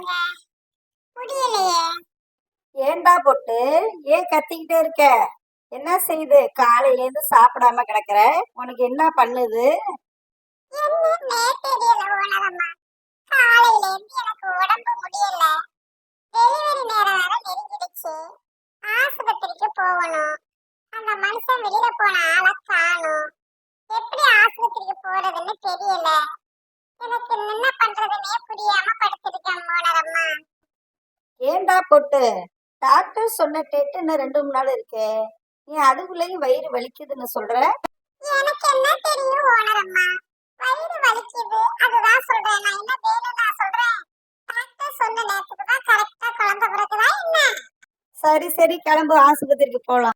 சொல்றாங்க முடியலையே. ஏண்டா பொட்டு? ஏன் கத்திக்கிட்டே இருக்க? என்ன செய்யுது காலையிலேருந்து சாப்பிடாம கிடக்குற? உனக்கு என்ன பண்ணுது? ஆஸ்பத்திரிக்கு போகணும். அந்த மனுஷன் வெளியில போன ஆளை காணும். எப்படி ஆஸ்பத்திரிக்கு போறதுன்னு தெரியல. எனக்கு என்ன பண்ற ஏன்டா போட்டு? டாக்டர் சொன்ன டேட்டு இன்னும் ரெண்டு மூணு நாள் இருக்கு. நீ அதுக்குள்ளேயும் வயிறு வலிக்குதுன்னு சொல்ற? எனக்கு என்ன தெரியும் ஓனரம்மா? வயிறு வலிக்குது அதுதான் சொல்றேன். நான் என்ன வேணும்னா சொல்றேன். டாக்டர் சொன்ன நேரத்துக்கு தான் கரெக்டா குழந்தை பிறகுதா என்ன? சரி சரி கிளம்பு. ஆஸ்பத்திரிக்கு போலாம்.